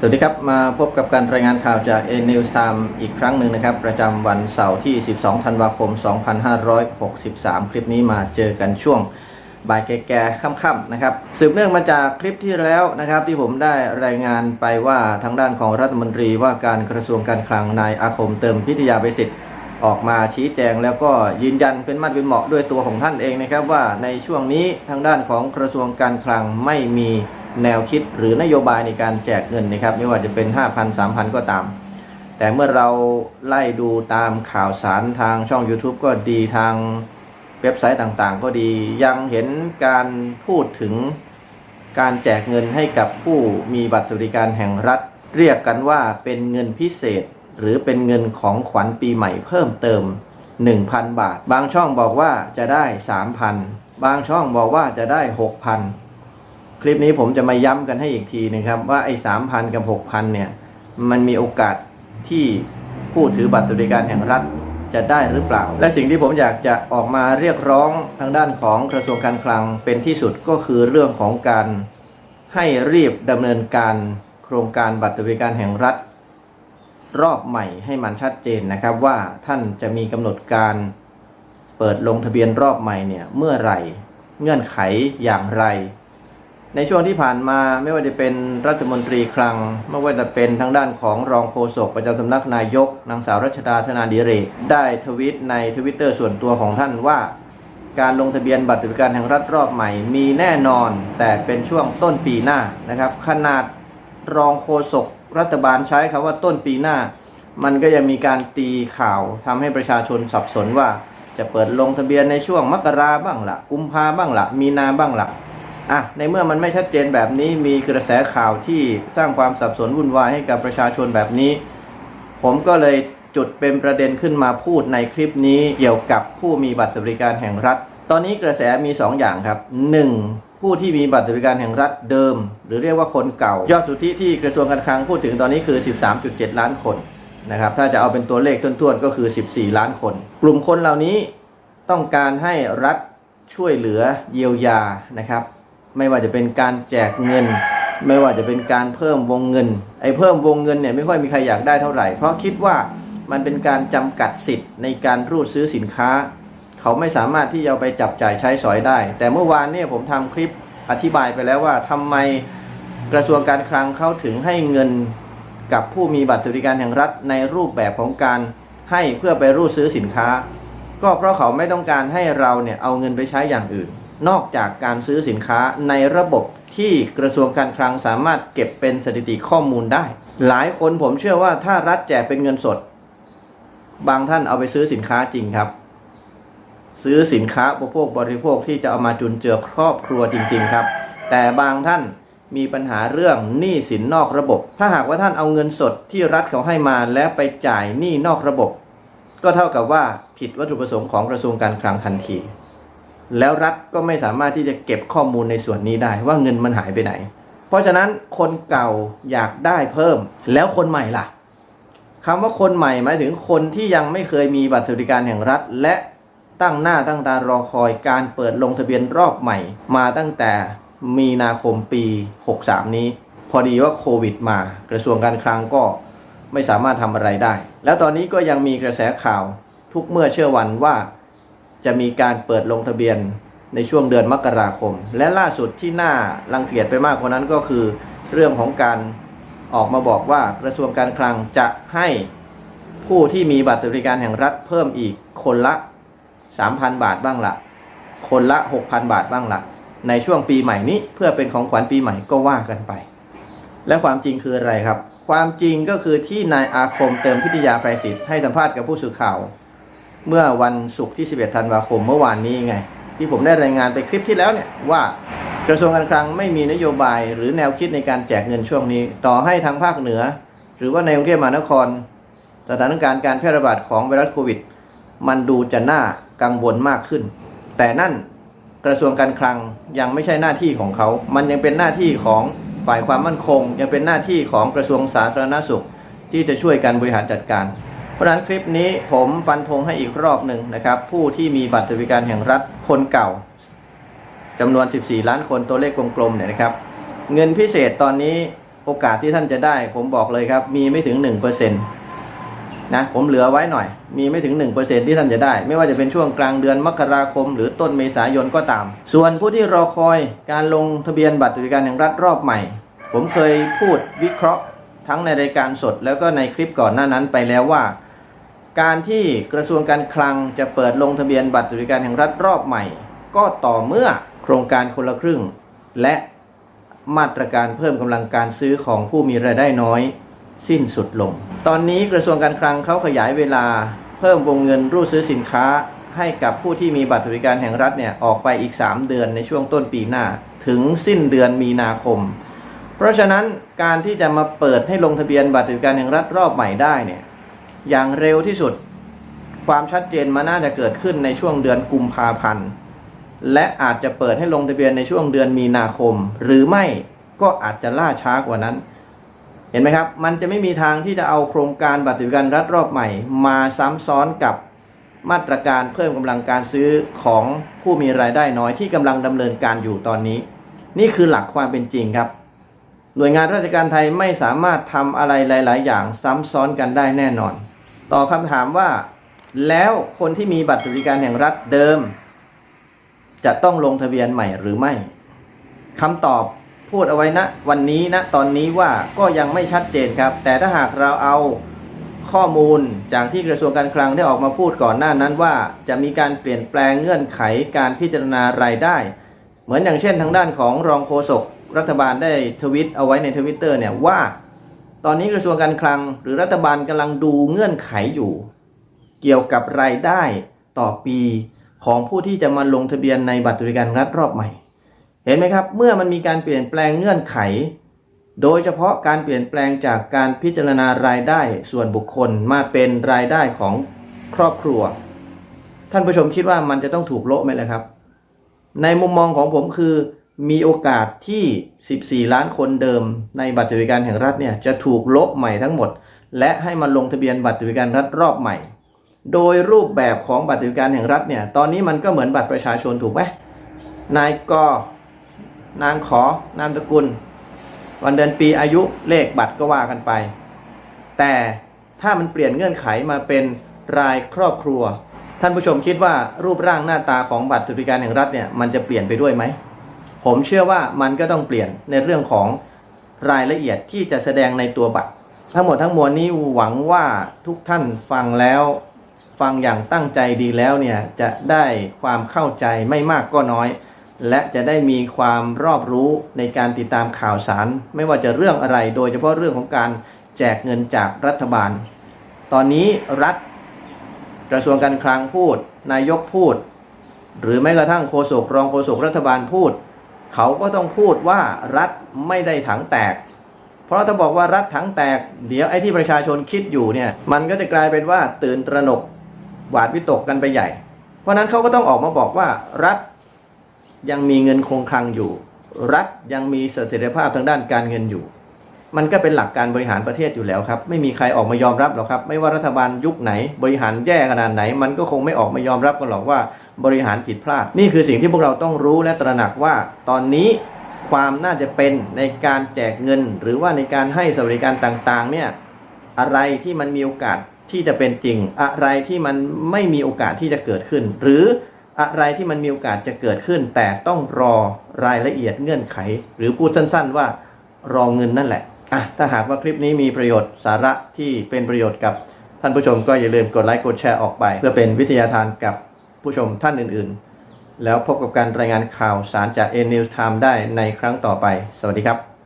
สวัสดีครับ มาพบกับการรายงานข่าวจาก a n e w s Time อีกครั้งหนึ่งนะครับ ประจำวันเสาร์ที่ 12 ธันวาคม 2563 คลิปนี้มาเจอกันช่วงบ่ายแก่ๆค่ำๆนะครับ สืบเนื่องมาจากคลิปที่แล้วนะครับ ที่ผมได้รายงานไปว่าทางด้านของรัฐมนตรีว่าการกระทรวงการคลังนายอาคมเติมพิทยาไปสิทธิ์ออกมาชี้แจงแล้วก็ยืนยันเป็นมั่นเป็นเหมาะด้วยตัวของท่านเองนะครับว่าในช่วงนี้ทางด้านของกระทรวงการคลังไม่มี แนวคิดหรือนโยบายในการแจกเงินนะครับ ไม่ว่าจะเป็น 5,000 3,000 ก็ตาม แต่เมื่อเราไล่ดูตามข่าวสารทางช่อง YouTube ก็ดีทางเว็บไซต์ต่างๆ ก็ดียังเห็นการพูดถึงการแจกเงินให้กับผู้มีบัตรสวัสดิการแห่งรัฐ เรียกกันว่าเป็นเงินพิเศษ หรือเป็นเงินของขวัญปีใหม่เพิ่มเติม 1,000 บาท บางช่องบอกว่าจะได้ 3,000 บางช่องบอกว่าจะได้ 6,000 คลิปนี้ผมจะมาย้ำกันให้อีกทีนะครับว่าไอ้3,000กับ6,000เนี่ยมันมีโอกาสที่ผู้ถือบัตรสวัสดิการแห่งรัฐจะได้หรือเปล่า และสิ่งที่ผมอยากจะออกมาเรียกร้องทางด้านของกระทรวงการคลังเป็นที่สุดก็คือเรื่องของการให้รีบดำเนินการโครงการบัตรสวัสดิการแห่งรัฐ รอบใหม่ให้มันชัดเจนนะครับว่าท่านจะมีกำหนดการเปิดลงทะเบียนรอบใหม่เนี่ยเมื่อไหร่เงื่อนไขอย่างไร ในช่วงที่ผ่านมาไม่ว่าจะเป็นรัฐมนตรีคลัง ไม่ว่าจะเป็นทางด้านของรองโฆษกประจำสำนักนายก นางสาวรัชดาธนาดิเรกได้ทวิตในทวิตเตอร์ส่วนตัวของท่านว่า การลงทะเบียนบัตรสวัสดิการแห่งรัฐรอบใหม่ มีแน่นอนแต่เป็นช่วงต้นปีหน้านะครับ ขนาดรองโฆษกรัฐบาลใช้คำว่าต้นปีหน้า มันก็ยังมีการตีข่าวทำให้ประชาชนสับสนว่า จะเปิดลงทะเบียนในช่วงมกราบ้างละกุมภาบ้างละมีนาบ้างละ อะในเมื่อมันไม่ชัดเจนแบบนี้มีกระแสข่าวที่สร้างความสับสนวุ่นวายให้กับประชาชนแบบนี้ ผมก็เลยจุดเป็นประเด็นขึ้นมาพูดในคลิปนี้เกี่ยวกับผู้มีบัตรสวัสดิการแห่งรัฐ ตอนนี้กระแสมี 2 อย่างครับ 1. ผู้ที่มีบัตรสวัสดิการแห่งรัฐเดิม หรือเรียกว่าคนเก่า ยอดสุทธิที่กระทรวงการคลังพูดถึงตอนนี้คือ 13.7 ล้านคนนะครับถ้าจะเอาเป็นตัวเลขต้นๆก็คือ 14 ล้านคน กลุ่มคนเหล่านี้ต้องการให้รัฐช่วยเหลือเยียวยานะครับ ไม่ว่าจะเป็นการแจกเงิน ไม่ว่าจะเป็นการเพิ่มวงเงิน ไอ้เพิ่มวงเงินเนี่ยไม่ค่อยมีใครอยากได้เท่าไหร่ เพราะคิดว่ามันเป็นการจำกัดสิทธิ์ในการรูดซื้อสินค้า เขาไม่สามารถที่จะไปจับจ่ายใช้สอยได้ แต่เมื่อวานเนี่ยผมทำคลิปอธิบายไปแล้วว่าทำไมกระทรวงการคลังเขาถึงให้เงินกับผู้มีบัตรสวัสดิการแห่งรัฐในรูปแบบของการให้เพื่อไปรูดซื้อสินค้า ก็เพราะเขาไม่ต้องการให้เราเนี่ยเอาเงินไปใช้อย่างอื่น นอกจากการซื้อสินค้าในระบบที่กระทรวงการคลังสามารถเก็บเป็นสถิติข้อมูลได้ หลายคนผมเชื่อว่าถ้ารัฐแจกเป็นเงินสด บางท่านเอาไปซื้อสินค้าจริงครับ ซื้อสินค้าอุปโภคบริโภคที่จะเอามาจุนเจือครอบครัวจริง ๆ ครับ แต่บางท่านมีปัญหาเรื่องหนี้สินนอกระบบ ถ้าหากว่าท่านเอาเงินสดที่รัฐเขาให้มาแล้วไปจ่ายหนี้นอกระบบ ก็เท่ากับว่าผิดวัตถุประสงค์ของกระทรวงการคลังทันที แล้วรัฐก็ไม่สามารถที่จะเก็บข้อมูลในส่วนนี้ได้ว่าเงินมันหายไปไหน เพราะฉะนั้นคนเก่าอยากได้เพิ่ม แล้วคนใหม่ล่ะคำว่าคนใหม่หมายถึงคนที่ยังไม่เคยมีบัตรสวัสดิการแห่งรัฐ และตั้งหน้าตั้งตารอคอยการเปิดลงทะเบียนรอบใหม่ มาตั้งแต่มีนาคมปี 63 นี้ พอดีว่าโควิดมา กระทรวงการคลังก็ไม่สามารถทำอะไรได้ แล้วตอนนี้ก็ยังมีกระแสข่าวทุกเมื่อเชื่อวันว่า จะมีการเปิดลงทะเบียนในช่วงเดือนมกราคม และล่าสุดที่น่ารังเกียจไปมากกว่านั้นก็คือ เรื่องของการออกมาบอกว่ากระทรวงการคลังจะให้ผู้ที่มีบัตรสวัสดิการแห่งรัฐเพิ่มอีกคนละ 3,000 บาทบ้างละคนละ 6,000 บาทบ้างละในช่วงปีใหม่นี้เพื่อเป็นของขวัญปีใหม่ก็ว่ากันไป และความจริงคืออะไรครับ ความจริงก็คือที่นายอาคมเติมพิทยาไพศิษฐ์ให้สัมภาษณ์กับผู้สื่อข่าว เมื่อวันศุกร์ที่ 11 ธันวาคมเมื่อวานนี้ไง ที่ผมได้รายงานไปคลิปที่แล้วเนี่ยว่ากระทรวงการคลังไม่มีนโยบายหรือแนวคิดในการแจกเงินช่วงนี้ ต่อให้ทางภาคเหนือ หรือว่าในกรุงเทพมหานคร สถานการณ์การแพร่ระบาดของไวรัสโควิด มันดูจะน่ากังวลมากขึ้น แต่นั่นกระทรวงการคลังยังไม่ใช่หน้าที่ของเขา มันยังเป็นหน้าที่ของฝ่ายความมั่นคง ยังเป็นหน้าที่ของกระทรวงสาธารณสุข ที่จะช่วยกันบริหารจัดการ เพราะนั้นคลิปนี้ผมฟันธงให้อีกรอบหนึ่งนะครับ ผู้ที่มีบัตรสวัสดิการแห่งรัฐคนเก่าจำนวน 14 ล้านคนตัวเลขกลมๆเนี่ยนะครับ เงินพิเศษตอนนี้โอกาสที่ท่านจะได้ ผมบอกเลยครับ มีไม่ถึง 1%นะผมเหลือไว้หน่อย มีไม่ถึง 1%ที่ท่านจะได้ ไม่ว่าจะเป็นช่วงกลางเดือนมกราคม หรือต้นเมษายนก็ตาม ส่วนผู้ที่รอคอยการลงทะเบียนบัตรสวัสดิการแห่งรัฐรอบใหม่ ผมเคยพูดวิเคราะห์ทั้งในรายการสด แล้วก็ในคลิปก่อนหน้านั้นไปแล้วว่า การที่กระทรวงการคลังจะเปิดลงทะเบียนบัตรสวัสดิการแห่งรัฐรอบใหม่ ก็ต่อเมื่อโครงการคนละครึ่ง และมาตรการเพิ่มกำลังการซื้อของผู้มีรายได้น้อย สิ้นสุดลง ตอนนี้กระทรวงการคลังเขาขยายเวลา เพิ่มวงเงินรูดซื้อสินค้า ให้กับผู้ที่มีบัตรสวัสดิการแห่งรัฐเนี่ยออกไปอีก 3 เดือนในช่วงต้นปีหน้า ถึงสิ้นเดือนมีนาคม เพราะฉะนั้นการที่จะมาเปิดให้ลงทะเบียนบัตรสวัสดิการแห่งรัฐรอบใหม่ได้เนี่ย อย่างเร็วที่สุด ความชัดเจนมาน่าจะเกิดขึ้นในช่วงเดือนกุมภาพันธ์ และอาจจะเปิดให้ลงทะเบียนในช่วงเดือนมีนาคม หรือไม่ก็อาจจะล่าช้ากว่านั้น เห็นไหมครับ มันจะไม่มีทางที่จะเอาโครงการบัตรสวัสดิการรัฐรอบใหม่ มาซ้ำซ้อนกับมาตรการเพิ่มกำลังการซื้อของผู้มีรายได้น้อยที่กำลังดำเนินการอยู่ตอนนี้ นี่คือหลักความเป็นจริงครับ หน่วยงานราชการไทยไม่สามารถทำอะไรหลาย ๆ อย่างซ้ำซ้อนกันได้แน่นอน ต่อคำถามว่า แล้วคนที่มีบัตรสวัสดิการแห่งรัฐเดิม จะต้องลงทะเบียนใหม่หรือไม่คำตอบพูดเอาไว้ณวันนี้ณตอนนี้ว่าก็ยังไม่ชัดเจนครับ แต่ถ้าหากเราเอาข้อมูลจากที่กระทรวงการคลังได้ออกมาพูดก่อนหน้านั้นว่า จะมีการเปลี่ยนแปลงเงื่อนไขการพิจารณารายได้ เหมือนอย่างเช่นทางด้านของรองโฆษกรัฐบาลได้ทวิตเอาไว้ในทวิตเตอร์เนี่ยว่า ตอนนี้กระทรวงการคลังหรือรัฐบาลกำลังดูเงื่อนไขอยู่ เกี่ยวกับรายได้ต่อปีของผู้ที่จะมาลงทะเบียนในบัตรสวัสดิการรัฐรอบใหม่ เห็นไหมครับ เมื่อมันมีการเปลี่ยนแปลงเงื่อนไข โดยเฉพาะการเปลี่ยนแปลงจากการพิจารณารายได้ส่วนบุคคลมาเป็นรายได้ของครอบครัว ท่านผู้ชมคิดว่ามันจะต้องถูกโละไหมล่ะครับ ในมุมมองของผมคือ มีโอกาสที่ 14 ล้านคนเดิมในบัตรสวัสดิการแห่งรัฐเนี่ยจะถูกละใหม่ทั้งหมด และให้มาลงทะเบียนบัตรสวัสดิการรัฐรอบใหม่ โดยรูปแบบของบัตรสวัสดิการแห่งรัฐเนี่ยตอนนี้มันก็เหมือนบัตรประชาชนถูกไหมนายกนางขอนามสกุล วันเดือนปีอายุเลขบัตรก็ว่ากันไป แต่ถ้ามันเปลี่ยนเงื่อนไขมาเป็นรายครอบครัว ท่านผู้ชมคิดว่ารูปร่างหน้าตาของบัตรสวัสดิการแห่งรัฐเนี่ยมันจะเปลี่ยนไปด้วยไหม ผมเชื่อว่ามันก็ต้องเปลี่ยนในเรื่องของรายละเอียดที่จะแสดงในตัวบัตร ทั้งหมดทั้งมวลนี้หวังว่าทุกท่านฟังแล้วฟังอย่างตั้งใจดีแล้วเนี่ยจะได้ความเข้าใจไม่มากก็น้อย และจะได้มีความรอบรู้ในการติดตามข่าวสาร ไม่ว่าจะเรื่องอะไรโดยเฉพาะเรื่องของการแจกเงินจากรัฐบาล ตอนนี้รัฐกระทรวงการคลังพูด นายกพูด หรือแม้กระทั่งโฆษกรองโฆษกรัฐบาลพูด เขาก็ต้องพูดว่ารัฐไม่ได้ถังแตก เพราะถ้าบอกว่ารัฐถังแตก เดี๋ยวไอ้ที่ประชาชนคิดอยู่เนี่ย มันก็จะกลายเป็นว่าตื่นตระหนกหวาดวิตกกันไปใหญ่ เพราะนั้นเขาก็ต้องออกมาบอกว่ารัฐยังมีเงินคงคลังอยู่ รัฐยังมีเสถียรภาพทางด้านการเงินอยู่ มันก็เป็นหลักการบริหารประเทศอยู่แล้วครับ ไม่มีใครออกมายอมรับหรอกครับ ไม่ว่ารัฐบาลยุคไหนบริหารแย่ขนาดไหน มันก็คงไม่ออกมายอมรับกันหรอกว่า บริหารผิดพลาด นี่คือสิ่งที่พวกเราต้องรู้และตระหนักว่าตอนนี้ความน่าจะเป็นในการแจกเงิน หรือว่าในการให้สวัสดิการต่างๆเนี่ยอะไรที่มันมีโอกาสที่จะเป็นจริง อะไรที่มันไม่มีโอกาสที่จะเกิดขึ้น หรืออะไรที่มันมีโอกาสจะเกิดขึ้น แต่ต้องรอรายละเอียดเงื่อนไข หรือพูดสั้นๆว่ารอเงินนั่นแหละอะถ้าหากว่าคลิปนี้มีประโยชน์สาระที่เป็นประโยชน์กับท่านผู้ชมก็อย่าลืมกดไลค์กดแชร์ออกไป เพื่อเป็นวิทยาทานกับ ผู้ชมท่านอื่นๆ แล้วพบกับการรายงานข่าวสารจาก A News Time ได้ในครั้งต่อไป สวัสดีครับ